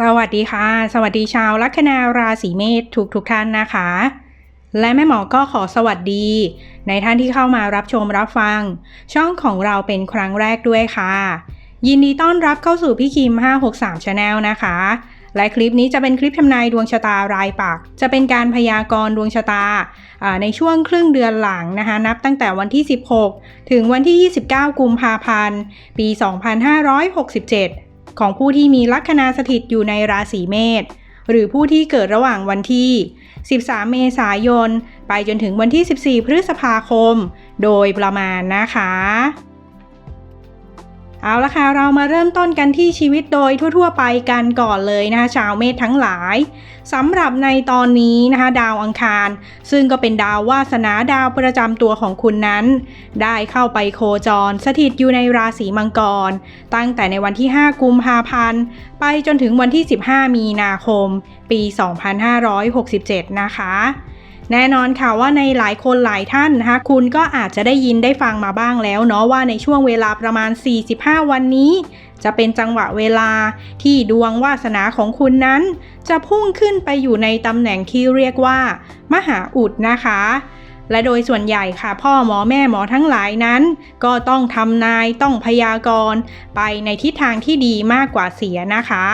สวัสดีค่ะ สวัสดีชาวลัคนาราศีเมษทุกทุกท่านนะคะ และแม่หมอก็ขอสวัสดี ในท่านที่เข้ามารับชมรับฟัง ช่องของเราเป็นครั้งแรกด้วยค่ะ ยินดีต้อนรับเข้าสู่พี่คิม 563 Channel นะคะ และคลิปนี้จะเป็นคลิปทำนายดวงชะตารายปัก จะเป็นการพยากรณ์ดวงชะตาอ่าในช่วงครึ่งเดือนหลังนะคะ นับตั้งแต่วันที่ 16 ถึงวันที่ 29 กุมภาพันธ์ ปี 2567 ของผู้ที่มีลัคนาสถิตอยู่ในราศีเมษหรือผู้ที่เกิดระหว่างวันที่ 13 เมษายน ไปจนถึงวันที่ 14 พฤษภาคม โดยประมาณนะคะ เอาละค่ะเรามาเริ่มต้นกันที่ชีวิตโดยทั่ว ๆ ไปกันก่อนเลยนะคะชาวเมษทั้งหลายสำหรับในตอนนี้นะคะดาวอังคาร ซึ่งก็เป็นดาววาสนาดาวประจำตัวของคุณนั้น ได้เข้าไปโคจร สถิตอยู่ในราศีมังกร ตั้งแต่ในวันที่ 5 กุมภาพันธ์ ไปจนถึงวันที่ 15 มีนาคม ปี 2567 นะคะ แน่นอนค่ะว่าในหลายคนหลายท่านนะคะคุณก็อาจจะได้ยินได้ฟังมาบ้างแล้วเนาะว่าในช่วงเวลาประมาณ 45 วันนี้ จะเป็นจังหวะเวลาที่ดวงวาสนาของคุณนั้น จะพุ่งขึ้นไปอยู่ในตำแหน่งที่เรียกว่า มหาอุดนะคะ และโดยส่วนใหญ่ค่ะ พ่อหมอแม่หมอทั้งหลายนั้น ก็ต้องทำนายต้องพยากรณ์ไปในทิศทางที่ดีมากกว่าเสียนะคะ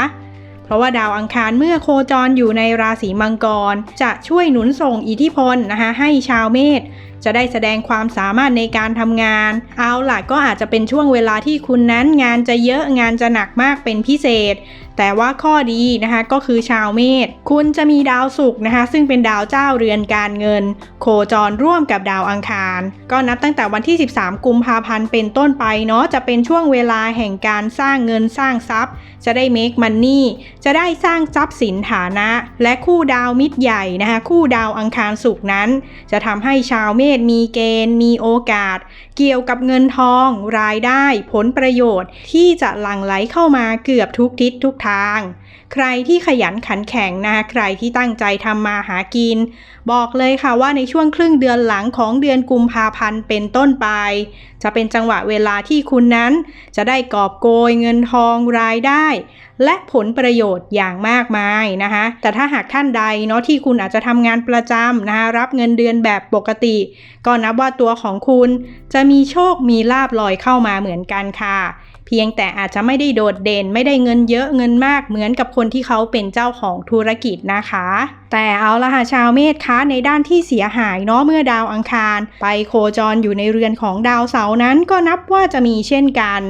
เพราะว่าดาวอังคารเมื่อโคจรอยู่ในราศีมังกร จะช่วยหนุนส่งอิทธิพลนะคะให้ชาวเมษ จะได้แสดงความสามารถในการทำงาน เอาล่ะก็อาจจะเป็นช่วงเวลาที่คุณนั้นงานจะเยอะงานจะหนักมากเป็นพิเศษ แต่ว่าข้อดีนะคะก็คือชาวเมษคุณจะมีดาวศุกร์นะคะ ซึ่งเป็นดาวเจ้าเรือนการเงิน โคจรร่วมกับดาวอังคาร ก็นับตั้งแต่วันที่ 13 กุมภาพันธ์เป็นต้นไปเนาะจะเป็นช่วงเวลาแห่งการสร้างเงินสร้างทรัพย์ จะได้ make money จะได้สร้างทรัพย์สินฐานะ และคู่ดาวมิตรใหญ่นะคะคู่ดาวอังคารศุกร์นั้น จะทำให้ชาวเมษมีเกณฑ์ มีโอกาสเกี่ยวกับเงินทอง รายได้ ผลประโยชน์ ที่จะหลั่งไหลเข้ามาเกือบทุกทิศทุกทาง ใครที่ขยันขันแข็งนะคะใครที่ตั้งใจทำมาหากิน บอกเลยค่ะว่าในช่วงครึ่งเดือนหลังของเดือนกุมภาพันธ์เป็นต้นไป จะเป็นจังหวะเวลาที่คุณนั้น จะได้กอบโกยเงินทองรายได้ และผลประโยชน์อย่างมากมายนะคะแต่ถ้าหากท่านใดเนาะที่คุณอาจจะทำงานประจำนะคะรับเงินเดือนแบบปกติ ก็นับว่าตัวของคุณจะมีโชคมีลาบลอยเข้ามาเหมือนกันค่ะ เพียงแต่อาจจะไม่ได้โดดเด่นไม่ได้เงินเยอะเงินมากเหมือนกับคนที่เขาเป็นเจ้าของธุรกิจนะคะ แต่เอาละค่ะชาวเมษคะในด้านที่เสียหายเนาะเมื่อดาวอังคาร ไปโคจรอยู่ในเรือนของดาวเสาร์นั้นก็นับว่าจะมีเช่นกัน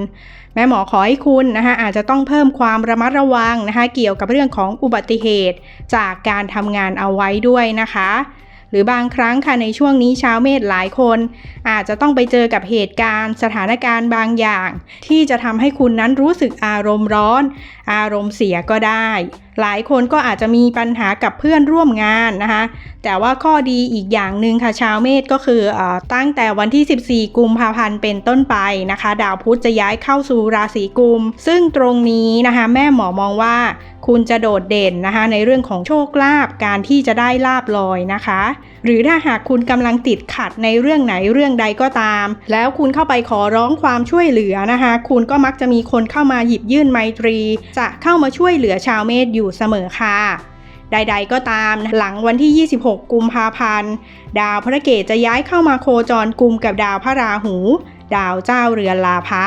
แม่หมอขอให้คุณนะคะอาจจะต้องเพิ่มความระมัดระวังนะคะเกี่ยวกับเรื่องของอุบัติเหตุ จากการทำงานเอาไว้ด้วยนะคะ หรือบางครั้งค่ะในช่วงนี้ชาวเมษหลายคน อาจจะต้องไปเจอกับเหตุการณ์ สถานการณ์บางอย่าง ที่จะทำให้คุณนั้นรู้สึกอารมณ์ร้อน อารมณ์เสียก็ได้ หลายคนก็อาจจะมีปัญหากับเพื่อนร่วมงานนะคะ แต่ว่าข้อดีอีกอย่างหนึ่งค่ะชาวเมษก็คือออตั้งแต่วันที่ 14 กุมภาพันธ์เป็นต้นไปนะคะ ดาวพุธจะย้ายเข้าสู่ราศีกุม ซึ่งตรงนี้นะคะแม่หมอมองว่าคุณจะโดดเด่นนะคะในเรื่องของโชคลาภการที่จะได้ลาบลอยนะคะ หรือถ้าหากคุณกำลังติดขัดในเรื่องไหนเรื่องใดก็ตาม แล้วคุณเข้าไปขอร้องความช่วยเหลือนะคะ คุณก็มักจะมีคนเข้ามาหยิบยื่นไมตรี จะเข้ามาช่วยเหลือชาวเมษอยูู่่เสมอค่ะ ใดๆก็ตามหลังวันที่ 26 กุมภาพันธ์ ดาวพระเกตจะย้ายเข้ามาโคจรกลุ่มกับดาวพระราหู ดาวเจ้าเรือนลาภะ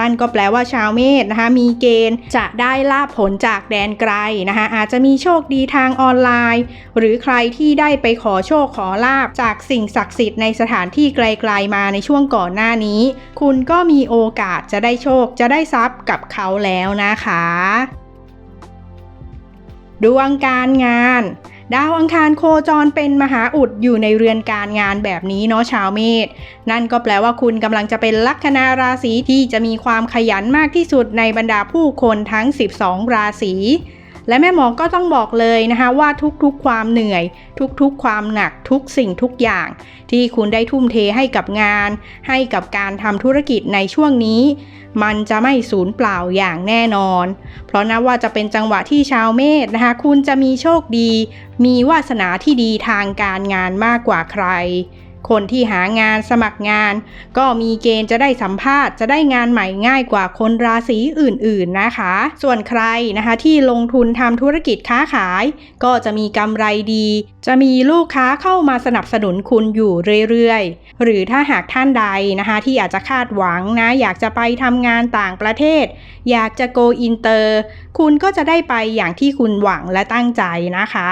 นั่นก็แปลว่าชาวเมษนะคะมีเกณฑ์จะได้ลาบผลจากแดนไกลนะคะอาจจะมีโชคดีทางออนไลน์ หรือใครที่ได้ไปขอโชคขอลาบจากสิ่งศักดิ์สิทธิ์ในสถานที่ไกลๆมาในช่วงก่อนหน้านี้ คุณก็มีโอกาสจะได้โชคจะได้ทรัพย์กับเขาแล้วนะคะ ดวงการงาน ดาวอังคารโคจรเป็นมหาอุดอยู่ในเรือนการงานแบบนี้เนาะชาวเมษนั่นก็แปลว่าคุณกำลังจะเป็นลัคนาราศีที่จะมีความขยันมากที่สุดในบรรดาผู้คนทั้ง 12 ราศี และแม่หมอก็ต้องบอกเลยนะคะว่าทุกๆความเหนื่อย ทุกๆความหนักทุกสิ่งทุกอย่าง ที่คุณได้ทุ่มเทให้กับงาน ให้กับการทำธุรกิจในช่วงนี้ มันจะไม่สูญเปล่าอย่างแน่นอน เพราะนับว่าจะเป็นจังหวะที่ชาวเมษนะคะ คุณจะมีโชคดี มีวาสนาที่ดีทางการงานมากกว่าใคร คนที่หางานสมัครงาน ก็มีเกณฑ์จะได้สัมภาษณ์จะได้งานใหม่ง่ายกว่าคนราศีอื่นๆนะคะ ส่วนใครนะคะที่ลงทุนทำธุรกิจค้าขาย ก็จะมีกำไรดี จะมีลูกค้าเข้ามาสนับสนุนคุณอยู่เรื่อยๆ หรือถ้าหากท่านใดนะคะที่อาจจะคาดหวังนะอยากจะไปทำงานต่างประเทศ อยากจะโกอินเตอร์ คุณก็จะได้ไปอย่างที่คุณหวังและตั้งใจนะคะ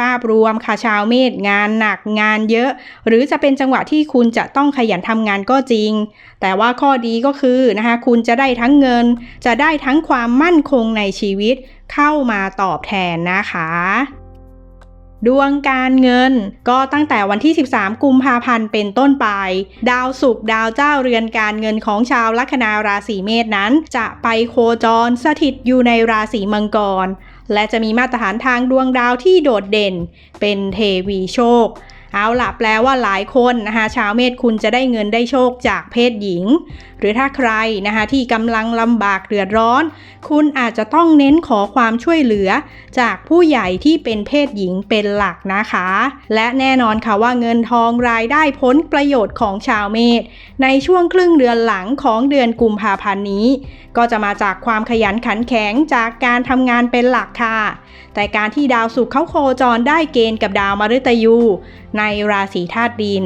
ภาพรวมค่ะชาวเมษงานหนักงานเยอะ หรือจะเป็นจังหวะที่คุณจะต้องขยันทำงานก็จริง แต่ว่าข้อดีก็คือนะคะคุณจะได้ทั้งเงิน จะได้ทั้งความมั่นคงในชีวิตเข้ามาตอบแทนนะคะดวงการเงินก็ตั้งแต่วันที่ 13 กุมภาพันธ์เป็นต้นไป ดาวศุกร์ดาวเจ้าเรือนการเงินของชาวลัคนาราศีเมษนั้น จะไปโคจรสถิตอยู่ในราศีมังกร และจะมีมาตรฐานทางดวงดาวที่โดดเด่น เป็นเทวีโชค เอาล่ะแปลว่าหลายคนนะคะชาวเมษคุณจะได้เงินได้โชคจากเพศหญิง หรือถ้าใครนะคะที่กำลังลำบากเดือดร้อน คุณอาจจะต้องเน้นขอความช่วยเหลือ จากผู้ใหญ่ที่เป็นเพศหญิงเป็นหลักนะคะ และแน่นอนค่ะว่าเงินทองรายได้ผลประโยชน์ของชาวเมษในช่วงครึ่งเดือนหลังของเดือนกุมภาพันธ์นี้ ก็จะมาจากความขยันขันแข็งจากการทำงานเป็นหลักค่ะ แต่การที่ดาวศุกร์เขาโคจรได้เกณฑ์กับดาวมฤตยู ในราศีธาตุดิน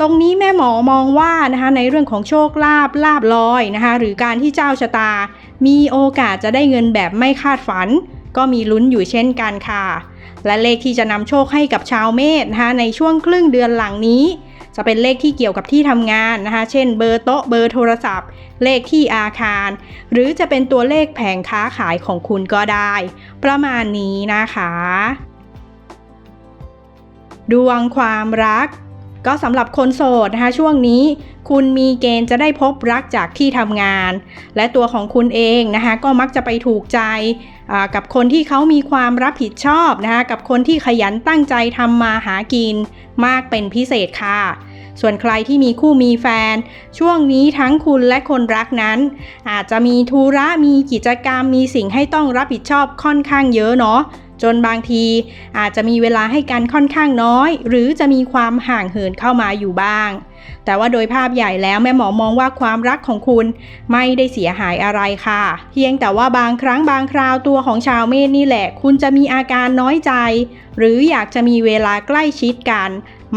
ตรงนี้แม่หมอมองว่านะคะในเรื่องของโชคลาภลาบลอยนะคะหรือการที่เจ้าชะตา มีโอกาสจะได้เงินแบบไม่คาดฝัน ก็มีลุ้นอยู่เช่นกันค่ะ และเลขที่จะนำโชคให้กับชาวเมษนะคะในช่วงครึ่งเดือนหลังนี้ จะเป็นเลขที่เกี่ยวกับที่ทำงานนะคะ เช่นเบอร์โต๊ะเบอร์โทรศัพท์ เลขที่อาคาร หรือจะเป็นตัวเลขแผงค้าขายของคุณก็ได้ ประมาณนี้นะคะ ดวงความรัก ก็สำหรับคนโสดนะคะช่วงนี้คุณมีเกณฑ์จะได้พบรักจากที่ทำงาน และตัวของคุณเองนะคะก็มักจะไปถูกใจกับคนที่เขามีความรับผิดชอบนะคะกับคนที่ขยันตั้งใจทำมาหากินมากเป็นพิเศษค่ะ ส่วนใครที่มีคู่มีแฟน ช่วงนี้ทั้งคุณและคนรักนั้น อาจจะมีธุระมีกิจกรรมมีสิ่งให้ต้องรับผิดชอบค่อนข้างเยอะเนาะ จนบางทีอาจจะมีเวลาให้กันค่อนข้างน้อย หรือจะมีความห่างเหินเข้ามาอยู่บ้าง แต่ว่าโดยภาพใหญ่แล้วแม่หมอมองว่าความรักของคุณไม่ได้เสียหายอะไรค่ะ เพียงแต่ว่าบางครั้งบางคราวตัวของชาวเมษนี่แหละ คุณจะมีอาการน้อยใจ หรืออยากจะมีเวลาใกล้ชิดกัน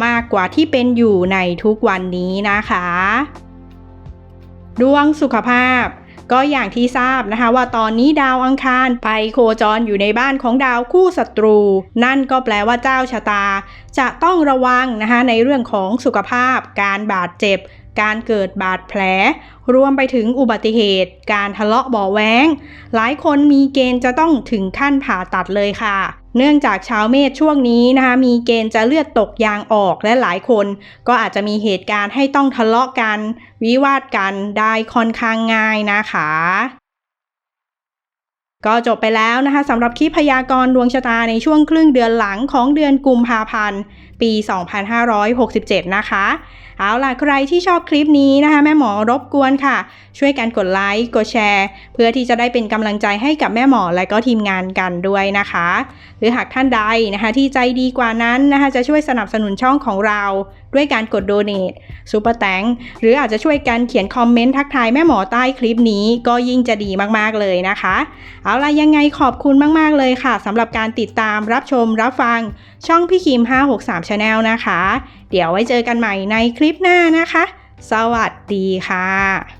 มากกว่าที่เป็นอยู่ในทุกวันนี้นะคะ ดวงสุขภาพ ก็อย่างที่ทราบนะคะว่าตอนนี้ดาวอังคารไปโคจรอยู่ในบ้านของดาวคู่ศัตรู นั่นก็แปลว่าเจ้าชะตา จะต้องระวังนะคะในเรื่องของสุขภาพ การบาดเจ็บ การเกิดบาดแผล รวมไปถึงอุบัติเหตุ การทะเลาะเบาแวงหลายคนมีเกณฑ์จะต้องถึงขั้นผ่าตัดเลยค่ะ เนื่องจากชาวเมษช่วงนี้นะคะมีเกณฑ์จะเลือดตกยางออกและหลายคน ก็อาจจะมีเหตุการณ์ให้ต้องทะเลาะกัน วิวาทกันได้ค่อนข้างง่ายนะคะก็จบไปแล้วนะคะสำหรับคลิปพยากรณ์ดวงชะตาในช่วงครึ่งเดือนหลังของเดือนกุมภาพันธ์ปี 2567 นะคะ เอาล่ะใครที่ชอบคลิปนี้นะคะ แม่หมอรบกวนค่ะ ช่วยกันกดไลค์กดแชร์ เพื่อที่จะได้เป็นกำลังใจให้กับแม่หมอและก็ทีมงานกันด้วยนะคะ หรือหากท่านใดนะคะ ที่ใจดีกว่านั้นนะคะ จะช่วยสนับสนุนช่องของเรา ด้วยการกดโดเน a t ซูเปอร์แตงหรืออาจจะช่วยกันเขียนคอมเมนต์ทักทายแม่หมอใต้คลิปนี้ก็ยิ่งจะดีมากๆเลยนะคะ เอาล่ะยังไงขอบคุณมากๆเลยค่ะสำหรับการติดตามรับชมรับฟังช่องพี่คิม 563 Channel นะคะ เดี๋ยวไว้เจอกันใหม่ในคลิปหน้านะคะ สวัสดีค่ะ